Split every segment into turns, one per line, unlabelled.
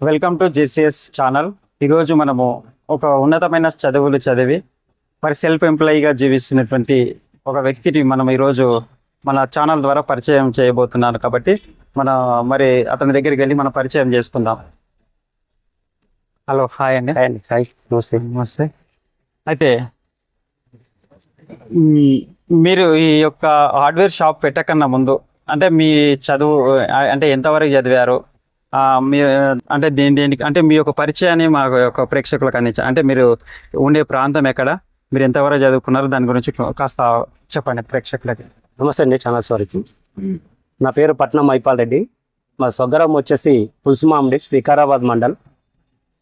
Welcome to JCS channel. ఈరోజు మనము ఒక ఉన్నతమైన చదువులు చదివి మరి సెల్ఫ్ ఎంప్లాయీగా జీవిస్తున్నటువంటి ఒక వ్యక్తిని మనం ఈరోజు మన ఛానల్ ద్వారా పరిచయం చేయబోతున్నాను కాబట్టి మన మరి అతని దగ్గరికి వెళ్ళి మనం పరిచయం చేసుకుందాం. హలో హాయ్ అండి.
హాయ్ అండి. హాయ్. నమస్తే.
నమస్తే. అయితే మీరు ఈ యొక్క హార్డ్వేర్ షాప్ పెట్టకన్నా ముందు అంటే మీ చదువు అంటే ఎంతవరకు చదివారు? మీ అంటే దేని దేనికి అంటే మీ యొక్క పరిచయాన్ని మా యొక్క ప్రేక్షకులకు అందించ అంటే మీరు ఉండే ప్రాంతం ఎక్కడ? మీరు ఎంతవరకు చదువుకున్నారు? దాని గురించి కాస్త చెప్పండి ప్రేక్షకులకి.
నమస్తే అండి చాలా సారీకి నా పేరు పట్నం మైపాల్ రెడ్డి. మా స్వగ్రామం వచ్చేసి పుల్సుమామిడి వికారాబాద్ మండల్.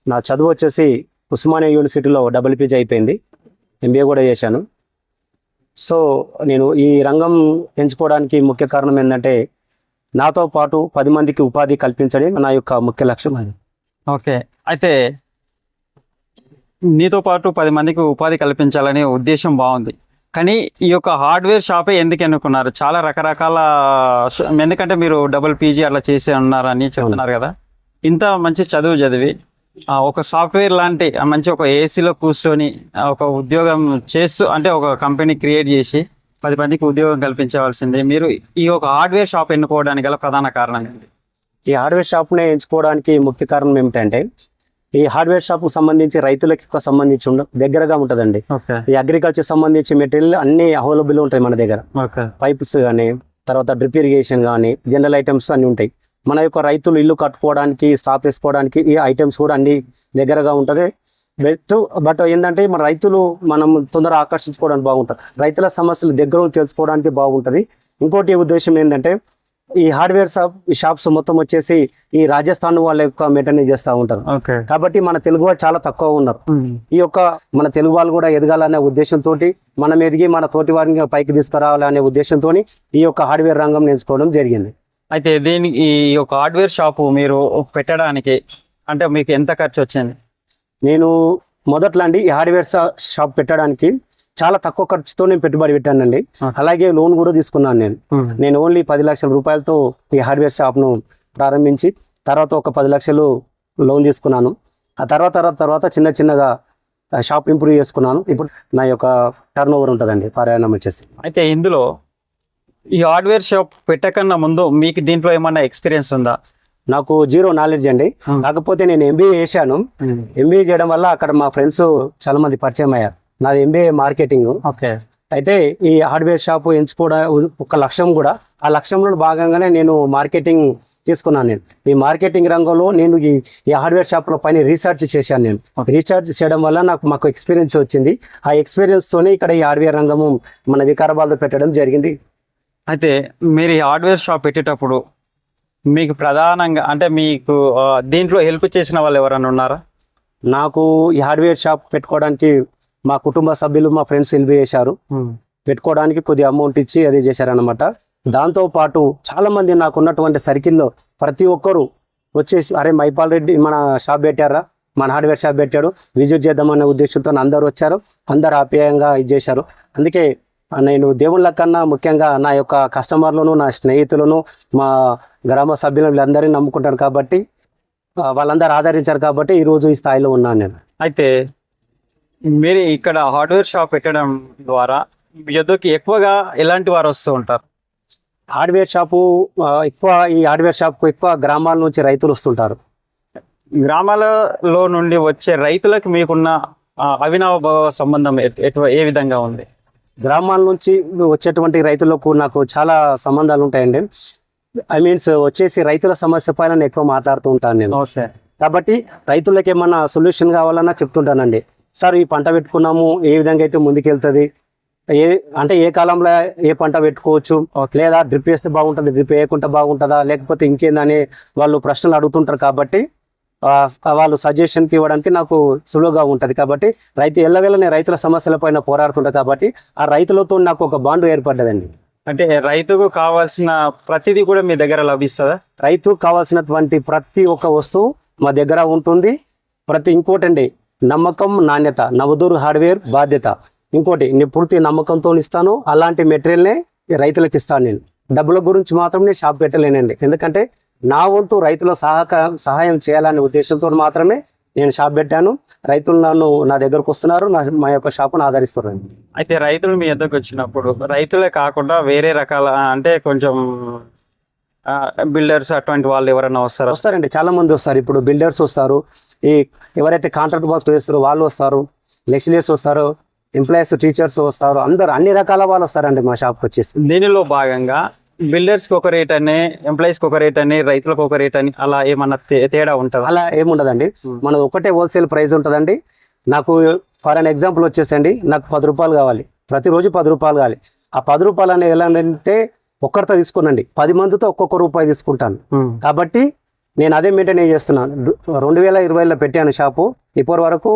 నా చదువు వచ్చేసి ఉస్మానియా యూనివర్సిటీలో డబుల్ పీజీ అయిపోయింది. ఎంబీఏ కూడా చేశాను. సో నేను ఈ రంగం ఎంచుకోవడానికి ముఖ్య కారణం ఏంటంటే నాతో పాటు పది మందికి ఉపాధి కల్పించడం నా యొక్క ముఖ్య లక్ష్యం. అది
ఓకే. అయితే నీతో పాటు పది మందికి ఉపాధి కల్పించాలనే ఉద్దేశం బాగుంది. కానీ ఈ యొక్క హార్డ్వేర్ షాపే ఎందుకు ఎన్నుకున్నారు? చాలా రకరకాల ఎందుకంటే మీరు డబుల్ పీజీ అట్లా చేసి ఉన్నారని చెప్తున్నారు కదా. ఇంత మంచి చదువు చదివి ఒక సాఫ్ట్వేర్ లాంటి మంచి ఒక ఏసీలో కూర్చొని ఒక ఉద్యోగం చేస్తూ అంటే ఒక కంపెనీ క్రియేట్ చేసి పది మందికి ఉద్యోగం కల్పించవలసింది. మీరు ఈ యొక్క హార్డ్వేర్ షాప్ ఎన్నుకోవడానికి గల ప్రధాన కారణం ఏంటి?
ఈ హార్డ్వేర్ షాప్ని ఎంచుకోవడానికి ముఖ్య కారణం ఏమిటంటే ఈ హార్డ్వేర్ షాప్కు సంబంధించి రైతులకు ఎక్కువ సంబంధించి ఉండ దగ్గరగా ఉంటుందండి. ఈ అగ్రికల్చర్ సంబంధించి మెటీరియల్ అన్ని అవైలబుల్ ఉంటాయి మన దగ్గర. పైప్స్ కానీ తర్వాత డ్రిప్ ఇరిగేషన్ కానీ జనరల్ ఐటమ్స్ అన్నీ ఉంటాయి. మన యొక్క రైతులు ఇల్లు కట్టుకోవడానికి స్టాప్ వేసుకోవడానికి ఈ ఐటమ్స్ కూడా అన్ని దగ్గరగా ఉంటుంది. బెట్ బట్ ఏంటంటే మన రైతులు మనం తొందరగా ఆకర్షించుకోవడానికి బాగుంటుంది. రైతుల సమస్యలు దగ్గర తెలుసుకోవడానికి బాగుంటుంది. ఇంకోటి ఉద్దేశం ఏంటంటే ఈ హార్డ్వేర్ షాప్ షాప్స్ మొత్తం వచ్చేసి ఈ రాజస్థాన్ వాళ్ళ యొక్క మెయింటైన్ చేస్తూ ఉంటారు. కాబట్టి మన తెలుగు వాళ్ళు చాలా తక్కువ ఉన్నారు. ఈ యొక్క మన తెలుగు వాళ్ళు కూడా ఎదగాలనే ఉద్దేశంతో మనం ఎదిగి మన తోటి వారిని పైకి తీసుకురావాలనే ఉద్దేశంతో ఈ యొక్క హార్డ్వేర్ రంగం నేర్చుకోవడం జరిగింది.
అయితే దీనికి ఈ యొక్క హార్డ్వేర్ షాపు మీరు పెట్టడానికి అంటే మీకు ఎంత ఖర్చు వచ్చింది?
నేను మొదట్లో అండి ఈ హార్డ్వేర్ షా- షాప్ పెట్టడానికి చాలా తక్కువ ఖర్చుతో నేను పెట్టుబడి పెట్టానండి. అలాగే లోన్ కూడా తీసుకున్నాను నేను. నేను ఓన్లీ పది లక్షల రూపాయలతో ఈ హార్డ్వేర్ షాప్ను ప్రారంభించి తర్వాత ఒక పది లక్షలు లోన్ తీసుకున్నాను. ఆ తర్వాత తర్వాత తర్వాత చిన్న చిన్నగా షాప్ ఇంప్రూవ్ చేసుకున్నాను. ఇప్పుడు నా యొక్క టర్న్ ఓవర్ ఉంటుందండి ప్రయాణం వచ్చేసి.
అయితే ఇందులో ఈ హార్డ్వేర్ షాప్ పెట్టకన్నా ముందు మీకు దీంట్లో ఏమన్నా ఎక్స్పీరియన్స్ ఉందా?
నాకు జీరో నాలెడ్జ్ అండి. కాకపోతే నేను ఎంబీఏ చేశాను. ఎంబీఏ చేయడం వల్ల అక్కడ మా ఫ్రెండ్స్ చాలా మంది పరిచయం అయ్యారు. నాది ఎంబీఏ మార్కెటింగ్
ఓకే.
అయితే ఈ హార్డ్వేర్ షాప్ ఎంచుకోవడం ఒక లక్ష్యం కూడా. ఆ లక్ష్యంలో భాగంగానే నేను మార్కెటింగ్ తీసుకున్నాను నేను. ఈ మార్కెటింగ్ రంగంలో నేను ఈ ఈ హార్డ్వేర్ షాప్ల పైన రీసెర్చ్ చేశాను నేను. రీసెర్చ్ చేయడం వల్ల నాకు మాకు ఎక్స్పీరియన్స్ వచ్చింది. ఆ experience తోనే ఇక్కడ ఈ హార్డ్వేర్ రంగము మన వికారాబాద్లో పెట్టడం జరిగింది.
అయితే మీరు ఈ హార్డ్వేర్ షాప్ పెట్టేటప్పుడు మీకు ప్రధానంగా అంటే మీకు దీంట్లో హెల్ప్ చేసిన వాళ్ళు ఎవరైనా ఉన్నారా?
నాకు ఈ హార్డ్వేర్ షాప్ పెట్టుకోవడానికి మా కుటుంబ సభ్యులు మా ఫ్రెండ్స్ హెల్ప్ చేశారు. పెట్టుకోవడానికి కొద్దిగా అమౌంట్ ఇచ్చి అది చేశారనమాట దాంతో పాటు చాలా మంది నాకు ఉన్నటువంటి సర్కిల్లో ప్రతి ఒక్కరు వచ్చేసి అరే మైపాల్ రెడ్డి మన షాప్ పెట్టారా? మన హార్డ్వేర్ షాప్ పెట్టాడు. విజిట్ చేద్దామనే ఉద్దేశంతో అందరూ వచ్చారు. అందరు ఆప్యాయంగా ఇది చేశారు. అందుకే నేను దేవుళ్ళ కన్నా ముఖ్యంగా నా యొక్క కస్టమర్లను నా స్నేహితులను మా గ్రామ సభ్యులను వీళ్ళందరినీ నమ్ముకుంటాను కాబట్టి వాళ్ళందరూ ఆదరించారు కాబట్టి ఈరోజు ఈ స్థాయిలో ఉన్నాను నేను.
అయితే మీరు ఇక్కడ హార్డ్వేర్ షాప్ పెట్టడం ద్వారా మీ యొద్దకి ఎక్కువగా ఎలాంటి వారు వస్తూ ఉంటారు?
హార్డ్వేర్ షాపు ఎక్కువ ఈ హార్డ్వేర్ షాప్ ఎక్కువ గ్రామాల నుంచి రైతులు వస్తుంటారు.
గ్రామాలలో నుండి వచ్చే రైతులకు మీకున్న ఆ, అవినాభావ సంబంధం ఏ విధంగా ఉంది?
గ్రామాల నుంచి వచ్చేటువంటి రైతులకు నాకు చాలా సంబంధాలు ఉంటాయండి. ఐ మీన్స్ వచ్చేసి రైతుల సమస్య పైన ఎక్కువ మాట్లాడుతూ ఉంటాను నేను. కాబట్టి రైతులకు ఏమన్నా సొల్యూషన్ కావాలన్నా చెప్తుంటానండి. సార్ ఈ పంట పెట్టుకున్నాము ఏ విధంగా అయితే ముందుకెళ్తుంది? ఏ అంటే ఏ కాలంలో ఏ పంట పెట్టుకోవచ్చు? లేదా డ్రిప్ వేస్తే బాగుంటుంది డ్రిప్ వేయకుండా బాగుంటుందా? లేకపోతే ఇంకేందని వాళ్ళు ప్రశ్నలు అడుగుతుంటారు కాబట్టి వాళ్ళు సజెషన్కి ఇవ్వడానికి నాకు సులువుగా ఉంటుంది. కాబట్టి రైతు ఎల్లవేళ రైతుల సమస్యల పైన పోరాడుతుంటా కాబట్టి ఆ రైతులతో నాకు ఒక బాండు ఏర్పడ్డదండి.
అంటే రైతుకు కావాల్సిన ప్రతిదీ కూడా మీ దగ్గర లభిస్తుందా?
రైతు కావాల్సినటువంటి ప్రతి ఒక్క వస్తువు మా దగ్గర ఉంటుంది. ప్రతి ఇంకోటండి నమ్మకం నాణ్యత నవదూరు హార్డ్వేర్ బాధ్యత. ఇంకోటి నేను పూర్తి నమ్మకంతో ఇస్తాను. అలాంటి మెటీరియల్నే రైతులకు ఇస్తాను నేను. డబ్బుల గురించి మాత్రం నేను షాప్ పెట్టలేనండి. ఎందుకంటే నా వంతు రైతుల సహక సహాయం చేయాలనే ఉద్దేశంతో మాత్రమే నేను షాప్ పెట్టాను. రైతులు నన్ను నా దగ్గరకు వస్తున్నారు. నా మా యొక్క షాపును ఆదరిస్తున్నారు
అయితే రైతులు మీ ఎద్దకు వచ్చినప్పుడు రైతులే కాకుండా వేరే రకాల అంటే కొంచెం బిల్డర్స్ అటువంటి వాళ్ళు ఎవరైనా వస్తారా?
వస్తారండి. చాలా మంది వస్తారు. ఇప్పుడు బిల్డర్స్ వస్తారు. ఈ ఎవరైతే కాంట్రాక్ట్ వర్క్ చేస్తారో వాళ్ళు వస్తారు. లెక్చరర్స్ వస్తారు. ఎంప్లాయీస్ టీచర్స్ వస్తారు. అందరు అన్ని రకాల వాళ్ళు వస్తారండి మా షాప్కి వచ్చేసి.
దీనిలో భాగంగా బిల్డర్స్కి ఒక రేట్ అని ఎంప్లాయీస్కి ఒక రేట్ అని రైతులకు ఒక రేట్ అని అలా ఏమన్నా తేడా ఉంటుందా?
అలా ఏముండదండి మనది ఒకటే హోల్సేల్ ప్రైస్ ఉంటుందండి. నాకు ఫర్ అన్ ఎగ్జాంపుల్ వచ్చేసండి. నాకు పది రూపాయలు కావాలి. ప్రతిరోజు పది రూపాయలు కావాలి. ఆ పది రూపాయలు అనేది ఎలా అంటే ఒక్కరితో తీసుకోనండి. పది మందితో ఒక్కొక్క రూపాయి తీసుకుంటాను. కాబట్టి నేను అదే మెయింటైన్ చేస్తున్నాను. రెండు వేల ఇరవైలో పెట్టాను షాపు ఇప్పటి వరకు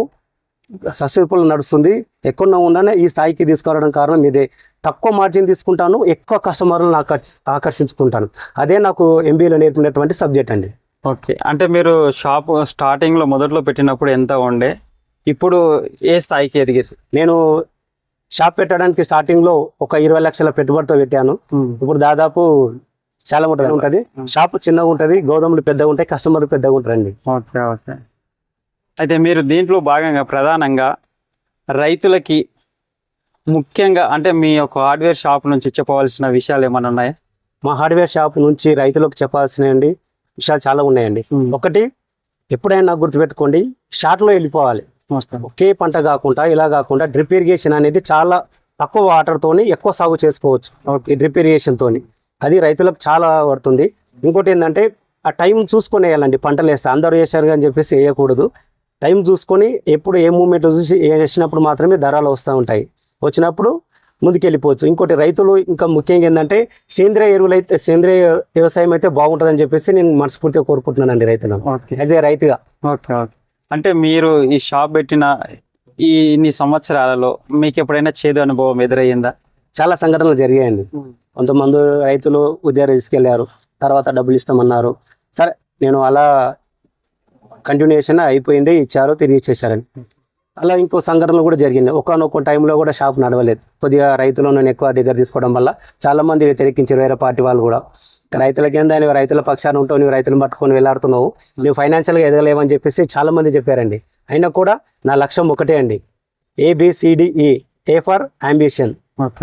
సక్సెస్ఫుల్ నడుస్తుంది. ఎక్కువ ఉండనే ఈ స్థాయికి తీసుకురావడం కారణం ఇదే. తక్కువ మార్జిన్ తీసుకుంటాను ఎక్కువ కస్టమర్లను ఆకర్షి ఆకర్షించుకుంటాను. అదే నాకు ఎంబీఏలో నేర్పినటువంటి సబ్జెక్ట్ అండి.
ఓకే. అంటే మీరు షాప్ స్టార్టింగ్లో మొదట్లో పెట్టినప్పుడు ఎంత ఉండే? ఇప్పుడు ఏ స్థాయికి ఎదిగారు
నేను షాప్ పెట్టడానికి స్టార్టింగ్లో ఒక ఇరవై లక్షల పెట్టుబడితో పెట్టాను. ఇప్పుడు దాదాపు చాలా ఉంటుంది. ఉంటుంది. షాప్ చిన్నగా ఉంటుంది గోదాములు పెద్దగా ఉంటాయి కస్టమర్ పెద్దగా ఉంటారండి.
Okay okay. అయితే మీరు దీంట్లో భాగంగా ప్రధానంగా రైతులకి ముఖ్యంగా అంటే మీ యొక్క హార్డ్వేర్ షాప్ నుంచి చెప్పవలసిన విషయాలు ఏమైనా ఉన్నాయా?
మా హార్డ్వేర్ షాప్ నుంచి రైతులకు చెప్పాల్సినవి విషయాలు చాలా ఉన్నాయండి. ఒకటి ఎప్పుడైనా గుర్తుపెట్టుకోండి షార్ట్లో వెళ్ళిపోవాలి. ఒకే పంట కాకుండా ఇలా కాకుండా డ్రిప్ ఇరిగేషన్ అనేది చాలా తక్కువ వాటర్తోని ఎక్కువ సాగు చేసుకోవచ్చు. డ్రిప్ ఇరిగేషన్ తోని అది రైతులకు చాలా పడుతుంది ఇంకోటి ఏంటంటే ఆ టైం చూసుకొని వేయాలండి. పంటలు వేస్తే అందరూ వేసారు అని చెప్పేసి వేయకూడదు. టైం చూసుకొని ఎప్పుడు ఏ మూమెంట్ చూసి వేసినప్పుడు మాత్రమే ధరలు వస్తూ ఉంటాయి. వచ్చినప్పుడు ముందుకెళ్ళిపోవచ్చు. ఇంకోటి రైతులు ఇంకా ముఖ్యంగా ఏంటంటే సేంద్రియ ఎరువులు అయితే సేంద్రియ వ్యవసాయం అయితే బాగుంటుందని చెప్పేసి నేను మనస్ఫూర్తిగా కోరుకుంటున్నానండి రైతులను.
ఓకే.
యాజ్ ఏ రైతుగా.
Okay okay. అంటే మీరు ఈ షాప్ పెట్టిన ఈ ఇన్ని సంవత్సరాలలో మీకు ఎప్పుడైనా చేదు అనుభవం ఎదురయ్యిందా?
చాలా సంఘటనలు జరిగాయండి. కొంతమంది రైతులు ఉద్యోగం తీసుకెళ్ళారు తర్వాత డబ్బులు ఇస్తామన్నారు. సరే నేను అలా కంటిన్యూషన్ అయిపోయింది ఇచ్చారు తిరిగి ఇచ్చేసారని అలా ఇంకో సంఘటనలు కూడా జరిగింది ఒకనొక టైంలో కూడా షాప్ నడవలేదు. కొద్దిగా రైతులు నేను ఎక్కువ దగ్గర తీసుకోవడం వల్ల చాలా మంది తెరికించారు వేరే పార్టీ వాళ్ళు కూడా. రైతులకి ఏందా నువ్వు రైతుల పక్షాన ఉంటావు నువ్వు రైతులను పట్టుకొని వెళ్ళాడుతున్నావు నువ్వు ఫైనాన్షియల్గా ఎదగలేవని చెప్పేసి చాలా మంది చెప్పారండి. అయినా కూడా నా లక్ష్యం ఒకటే అండి. A B C D E A for ambition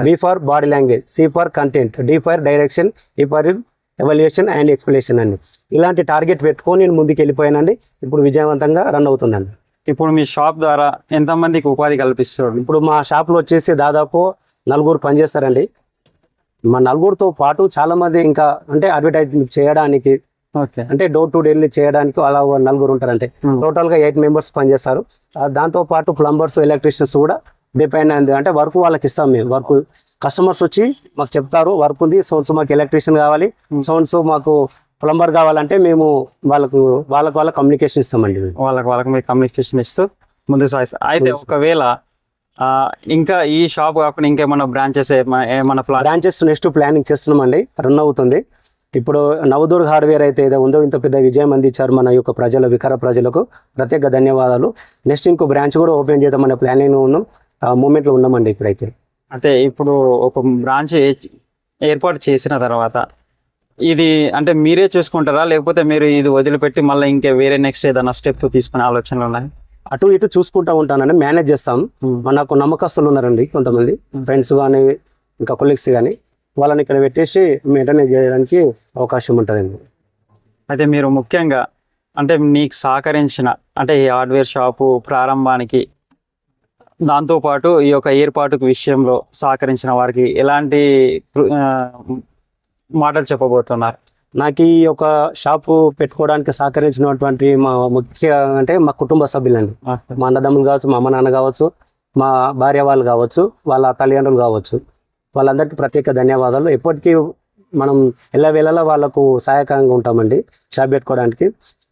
B for body language C for content D for direction E for evaluation and explanation అండి. ఇలాంటి టార్గెట్ పెట్టుకొని నేను ముందుకు వెళ్ళిపోయానండి ఇప్పుడు విజయవంతంగా రన్ అవుతుందండి.
ఇప్పుడు మీ షాప్ ద్వారా ఎంతమందికి ఉపాధి కల్పిస్తుంది
ఇప్పుడు మా షాప్లో వచ్చేసి దాదాపు నలుగురు పనిచేస్తారండి. మా నలుగురితో పాటు చాలా మంది ఇంకా అంటే అడ్వర్టైజ్మెంట్ చేయడానికి
ఓకే.
అంటే డోర్ టు డెలివరీ చేయడానికి అలా నలుగురు ఉంటారంటే టోటల్గా ఎయిట్ మెంబర్స్ పనిచేస్తారు. దాంతో పాటు ప్లంబర్స్ ఎలక్ట్రీషియన్స్ కూడా డిపెండ్ అయింది అంటే వర్క్ వాళ్ళకి ఇస్తాం మేము. వర్క్ కస్టమర్స్ వచ్చి మాకు చెప్తారు వర్క్ ఉంది సౌండ్స్ మాకు ఎలక్ట్రీషియన్ కావాలి సౌండ్స్ మాకు ప్లంబర్ కావాలంటే మేము వాళ్ళకు వాళ్ళకు వాళ్ళ కమ్యూనికేషన్ ఇస్తామండి.
వాళ్ళకి వాళ్ళకి మీరు కమ్యూనికేషన్ ఇస్తూ ముందుకు సాగిస్తారు అయితే ఒకవేళ ఆ, ఇంకా ఈ షాప్ కాకుండా ఇంకేమైనా బ్రాంచెస్ ఏమైనా
బ్రాంచెస్ నెక్స్ట్ ప్లానింగ్ చేస్తున్నామండి. రన్ అవుతుంది. ఇప్పుడు నవదుర్గ్ హార్డ్వేర్ అయితే ఏదో ఉందో ఇంత పెద్ద విజయం అందించారు మన యొక్క ప్రజల వికార ప్రజలకు. ప్రత్యేక ధన్యవాదాలు. నెక్స్ట్ ఇంకో బ్రాంచ్ కూడా ఓపెన్ చేద్దామనే ప్లానింగ్ ఉన్నాం. మూమెంట్లో ఉన్నామండి ఇప్పుడైతే
అంటే ఇప్పుడు ఒక బ్రాంచ్ ఏర్పాటు చేసిన తర్వాత ఇది అంటే మీరే చూసుకుంటారా? లేకపోతే మీరు ఇది వదిలిపెట్టి మళ్ళీ ఇంకా వేరే నెక్స్ట్ ఏదైనా స్టెప్ తీసుకునే ఆలోచనలు ఉన్నాయి?
అటు ఇటు చూసుకుంటా ఉంటానని మేనేజ్ చేస్తాం. నాకు నమ్మకస్తులు ఉన్నారండి కొంతమంది. ఫ్రెండ్స్ కానీ ఇంకా కొలీగ్స్ కానీ వాళ్ళని ఇక్కడ పెట్టేసి మెయింటైన్ చేయడానికి అవకాశం ఉంటుందండి.
అయితే మీరు ముఖ్యంగా అంటే నీకు సహకరించిన అంటే ఈ హార్డ్వేర్ షాపు ప్రారంభానికి దాంతోపాటు ఈ యొక్క ఏర్పాటుకు విషయంలో సహకరించిన వారికి ఎలాంటి మాటలు చెప్పబోతున్నారు?
నాకు ఈ యొక్క షాపు పెట్టుకోవడానికి సహకరించినటువంటి మా ముఖ్య అంటే మా కుటుంబ సభ్యులండి. మా అన్నదమ్ములు కావచ్చు మా అమ్మ నాన్న కావచ్చు మా భార్య వాళ్ళు కావచ్చు వాళ్ళ తల్లిదండ్రులు కావచ్చు. వాళ్ళందరికీ ప్రత్యేక ధన్యవాదాలు. ఎప్పటికీ మనం ఎలా వేళలా వాళ్ళకు సహాయకంగా ఉంటామండి షాప్ పెట్టుకోవడానికి.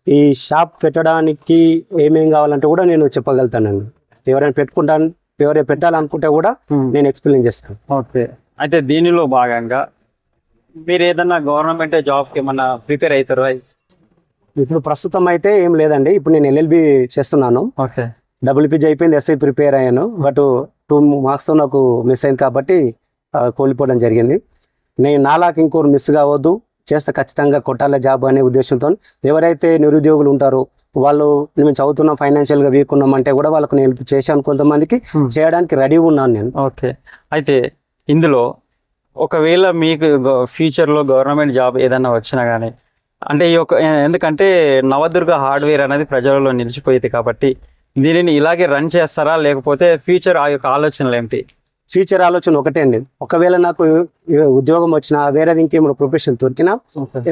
ఈ షాప్ పెట్టడానికి ఏమేం కావాలంటే కూడా నేను చెప్పగలుగుతానండి. ఎవరైనా పెట్టుకుంటాను ఎవరైనా పెట్టాలనుకుంటే కూడా నేను ఎక్స్ప్లెయిన్ చేస్తాను.
ఓకే. అయితే దీనిలో భాగంగా మీరు ఏదన్నా గవర్నమెంట్ జాబ్కి ఏమన్నా ప్రిపేర్ అవుతారా
ఇప్పుడు ప్రస్తుతం అయితే ఏం లేదండి. ఇప్పుడు నేను ఎల్ఎల్బి చేస్తున్నాను.
ఓకే.
డబ్ల్యూపీజీ అయిపోయింది ఎస్ఐ ప్రిపేర్ అయ్యాను. బట్ టూ మార్క్స్తో నాకు మిస్ అయింది కాబట్టి కోల్పోవడం జరిగింది. నేను నాలాకి ఇంకోరు మిస్ కావద్దు. చేస్తే ఖచ్చితంగా కొట్టాల జాబ్ అనే ఉద్దేశంతో ఎవరైతే నిరుద్యోగులు ఉంటారో వాళ్ళు మేము చదువుతున్నాం ఫైనాన్షియల్గా వీక్ ఉన్నామంటే కూడా వాళ్ళకు నేను హెల్ప్ చేశాను కొంతమందికి.
Hmm.
చేయడానికి రెడీ ఉన్నాను నేను.
ఓకే. అయితే ఇందులో ఒకవేళ మీకు గ- ఫ్యూచర్లో గవర్నమెంట్ జాబ్ ఏదైనా వచ్చినా కానీ అంటే ఈ యొక్క ఎందుకంటే నవదుర్గ హార్డ్వేర్ అనేది ప్రజలలో నిలిచిపోయింది కాబట్టి దీనిని ఇలాగే రన్ చేస్తారా? లేకపోతే ఫ్యూచర్ ఆ యొక్క ఆలోచనలు ఏంటి?
ఫ్యూచర్ ఆలోచన ఒకటే అండి. ఒకవేళ నాకు ఉద్యోగం వచ్చినా వేరేది ఇంకేమైనా ప్రొఫెషన్ దొరికినా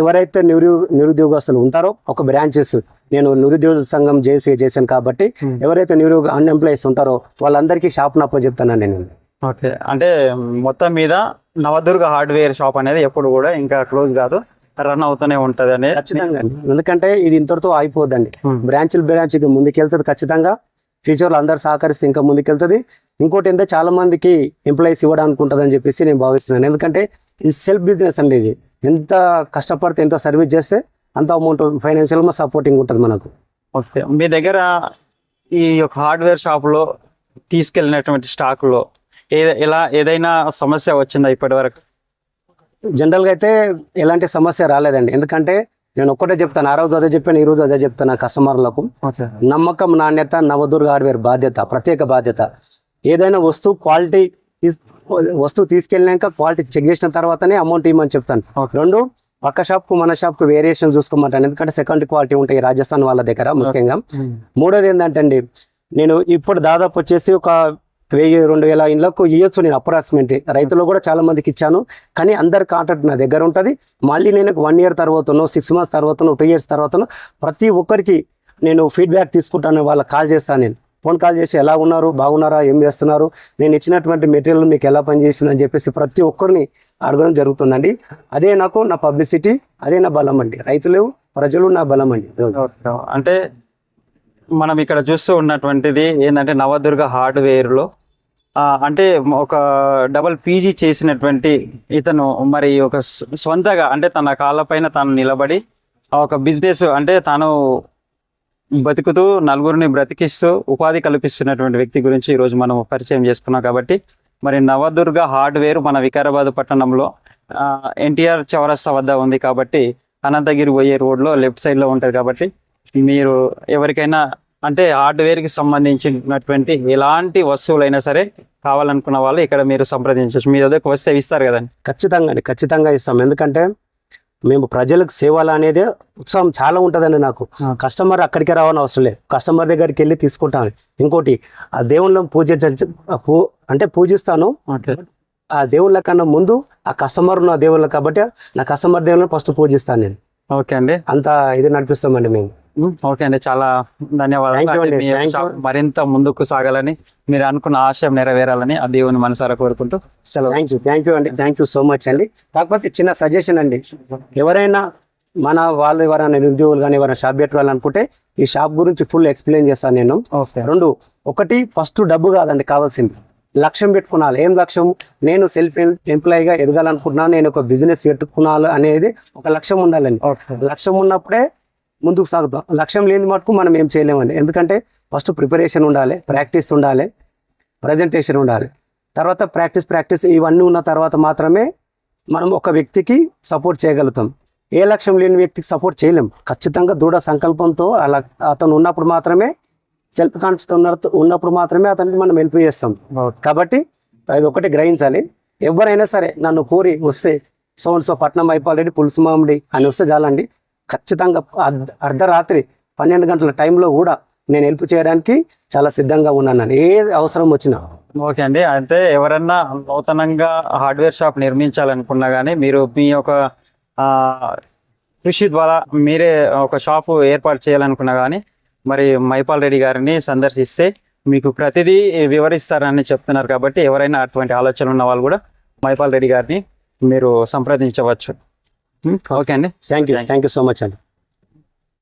ఎవరైతే నిరు నిరుద్యోగస్తులు ఉంటారో ఒక బ్రాంచెస్ నేను నిరుద్యోగ సంఘం చేసి చేశాను కాబట్టి
Hmm.
ఎవరైతే నిరుద్యోగ అన్ఎంప్లాయీస్ ఉంటారో వాళ్ళందరికీ షాప్ నప్ప చెప్తానండి నేను.
ఓకే అంటే మొత్తం మీద నవదుర్గ హార్డ్వేర్ షాప్ అనేది ఎప్పుడు కూడా ఇంకా క్లోజ్ కాదు రన్ అవుతూనే ఉంటది అనే
ఖచ్చితంగా ఎందుకంటే ఇది ఇంతటితో అయిపోద్దండి. బ్రాంచ్లు బ్రాంచ్ ఇది ముందుకెళ్తుంది ఖచ్చితంగా ఫ్యూచర్లో అందరు సహకరిస్తే ఇంకా ముందుకెళ్తుంది. ఇంకోటి ఏంటంటే చాలా మందికి ఎంప్లాయీస్ ఇవ్వడానికి ఉంటుందని చెప్పేసి నేను భావిస్తున్నాను. ఎందుకంటే ఇది సెల్ఫ్ బిజినెస్ అండి ఇది ఎంత కష్టపడితే ఎంత సర్వీస్ చేస్తే అంత అమౌంట్ ఫైనాన్షియల్గా సపోర్టింగ్ ఉంటుంది మనకు.
ఓకే. మీ దగ్గర ఈ యొక్క హార్డ్వేర్ షాప్లో తీసుకెళ్ళినటువంటి స్టాక్లో ఏ ఎలా ఏదైనా సమస్య వచ్చిందా ఇప్పటి వరకు
జనరల్గా అయితే ఎలాంటి సమస్య రాలేదండి. ఎందుకంటే నేను ఒక్కటే చెప్తాను ఆ రోజు అదే చెప్పాను ఈ రోజు అదే చెప్తాను కస్టమర్లకు. నమ్మకం నాణ్యత నవదుర్గ హార్డ్వేర్ బాధ్యత ప్రత్యేక బాధ్యత. ఏదైనా వస్తువు క్వాలిటీ తీస్ వస్తువు తీసుకెళ్ళినాక క్వాలిటీ చెక్ చేసిన తర్వాతనే అమౌంట్ ఇవ్వమని చెప్తాను. రెండు పక్క షాప్కు మన షాప్కు వేరియేషన్ చూసుకోమంటాను ఎందుకంటే సెకండ్ క్వాలిటీ ఉంటాయి రాజస్థాన్ వాళ్ళ దగ్గర ముఖ్యంగా. మూడోది ఏంటంటే అండి నేను ఇప్పుడు దాదాపు వచ్చేసి ఒక వెయ్యి రెండు వేల ఇండ్లకు ఇవ్వచ్చు నేను అప్రాక్సిమేట్ రైతులు కూడా చాలా మందికి ఇచ్చాను. కానీ అందరి కాంట్రాక్ట్ నా దగ్గర ఉంటుంది. మళ్ళీ నేను వన్ ఇయర్ తర్వాతనో సిక్స్ మంత్స్ తర్వాతనో టూ ఇయర్స్ తర్వాతనో ప్రతి ఒక్కరికి నేను ఫీడ్బ్యాక్ తీసుకుంటాను. వాళ్ళకి కాల్ చేస్తాను నేను. ఫోన్ కాల్ చేసి ఎలా ఉన్నారు? బాగున్నారా? ఏం చేస్తున్నారు? నేను ఇచ్చినటువంటి మెటీరియల్ మీకు ఎలా పనిచేసిందని చెప్పేసి ప్రతి ఒక్కరిని అడగడం జరుగుతుందండి. అదే నాకు నా పబ్లిసిటీ అదే నా బలం అండి. రైతులు ప్రజలు నా బలం అండి.
అంటే మనం ఇక్కడ చూస్తూ ఉన్నటువంటిది ఏంటంటే నవదుర్గ హార్డ్వేర్లో అంటే ఒక డబల్ పీజీ చేసినటువంటి ఇతను మరి ఒక స్వంతగా అంటే తన కాళ్ళపైన తాను నిలబడి ఒక బిజినెస్ అంటే తాను బతుకుతూ నలుగురిని బ్రతికిస్తూ ఉపాధి కల్పిస్తున్నటువంటి వ్యక్తి గురించి ఈరోజు మనం పరిచయం చేసుకున్నాం కాబట్టి మరి నవదుర్గ హార్డ్వేర్ మన వికారాబాద్ పట్టణంలో ఎన్టీఆర్ చౌరస్తా వద్ద ఉంది కాబట్టి అనంతగిరి పోయే రోడ్లో లెఫ్ట్ సైడ్లో ఉంటుంది కాబట్టి మీరు ఎవరికైనా అంటే హార్డ్వేర్కి సంబంధించినటువంటి ఎలాంటి వస్తువులైనా సరే కావాలనుకున్న వాళ్ళు ఇక్కడ మీరు సంప్రదించవచ్చు. మీ దగ్గరకు వస్తే ఇస్తారు కదండి.
ఖచ్చితంగా అండి ఖచ్చితంగా ఇస్తాం. ఎందుకంటే మేము ప్రజలకు సేవలు అనేది ఉత్సాహం చాలా ఉంటుందండి నాకు. కస్టమర్ అక్కడికి రావని అవసరం లేదు. కస్టమర్ దగ్గరికి వెళ్ళి తీసుకుంటాను ఇంకోటి ఆ దేవుళ్ళని పూజించ పూ అంటే పూజిస్తాను. ఆ దేవుళ్ళ కన్నా ముందు ఆ కస్టమర్ ఉన్న దేవుళ్ళ కాబట్టి నా కస్టమర్ దేవుళ్ళని ఫస్ట్ పూజిస్తాను నేను.
ఓకే అండి.
అంత ఇది నడిపిస్తామండి మేము.
ఓకే అండి చాలా ధన్యవాదాలు. మరింత ముందుకు సాగాలని మీరు అనుకున్న ఆశయం నెరవేరాలని ఆ దేవుని మనసారా కోరుకుంటూ సెలవు.
థ్యాంక్ యూ థ్యాంక్ యూ అండి. థ్యాంక్ యూ సో మచ్ అండి. కాకపోతే చిన్న సజెషన్ అండి. ఎవరైనా మన వాళ్ళు ఎవరైనా నిరుద్యోగులు కానీ ఎవరైనా షాప్ పెట్టాలనుకుంటే ఈ షాప్ గురించి ఫుల్ ఎక్స్ప్లెయిన్ చేస్తాను నేను. రెండు ఒకటి ఫస్ట్ డబ్బు కాదండి కావాల్సింది. లక్ష్యం పెట్టుకున్నాను ఏం లక్ష్యం? నేను సెల్ఫ్ ఎంప్లాయీగా ఎదగాలనుకుంటున్నాను నేను ఒక బిజినెస్ పెట్టుకున్నాను అనేది ఒక లక్ష్యం ఉండాలండి. లక్ష్యం ఉన్నప్పుడే ముందుకు సాగుతాం. లక్ష్యం లేని మటుకు మనం ఏం చేయలేమండి. ఎందుకంటే ఫస్ట్ ప్రిపరేషన్ ఉండాలి ప్రాక్టీస్ ఉండాలి ప్రజెంటేషన్ ఉండాలి. తర్వాత ప్రాక్టీస్ ప్రాక్టీస్ ఇవన్నీ ఉన్న తర్వాత మాత్రమే మనం ఒక వ్యక్తికి సపోర్ట్ చేయగలుగుతాం. ఏ లక్ష్యం లేని వ్యక్తికి సపోర్ట్ చేయలేం. ఖచ్చితంగా దృఢ సంకల్పంతో అలా అతను ఉన్నప్పుడు మాత్రమే సెల్ఫ్ కాన్ఫిడెన్స్ ఉన్న ఉన్నప్పుడు మాత్రమే అతనికి మనం హెల్ప్ చేస్తాం. కాబట్టి అది ఒకటి గ్రహించాలి. ఎవరైనా సరే నన్ను కోరి వస్తే సోన్స్ పట్నం అయిపోవాలండి పులుసు మామిడి అని వస్తే చాలండి. ఖచ్చితంగా అర్ధ- అర్ధరాత్రి పన్నెండు గంటల టైంలో కూడా నేను హెల్ప్ చేయడానికి చాలా సిద్ధంగా ఉన్నాను ఏ అవసరం వచ్చినా.
ఓకే అండి. అంటే ఎవరన్నా నూతనంగా హార్డ్వేర్ షాప్ నిర్మించాలనుకున్నా కానీ మీరు మీ యొక్క కృషి ద్వారా మీరే ఒక షాపు ఏర్పాటు చేయాలనుకున్నా కానీ మరి మైపాల్ రెడ్డి గారిని సందర్శిస్తే మీకు ప్రతిదీ వివరిస్తారని చెప్తున్నారు కాబట్టి ఎవరైనా అటువంటి ఆలోచనలు ఉన్న వాళ్ళు కూడా మైపాల్ రెడ్డి గారిని మీరు సంప్రదించవచ్చు. ఓకే అండి
thank you thank you so much అండి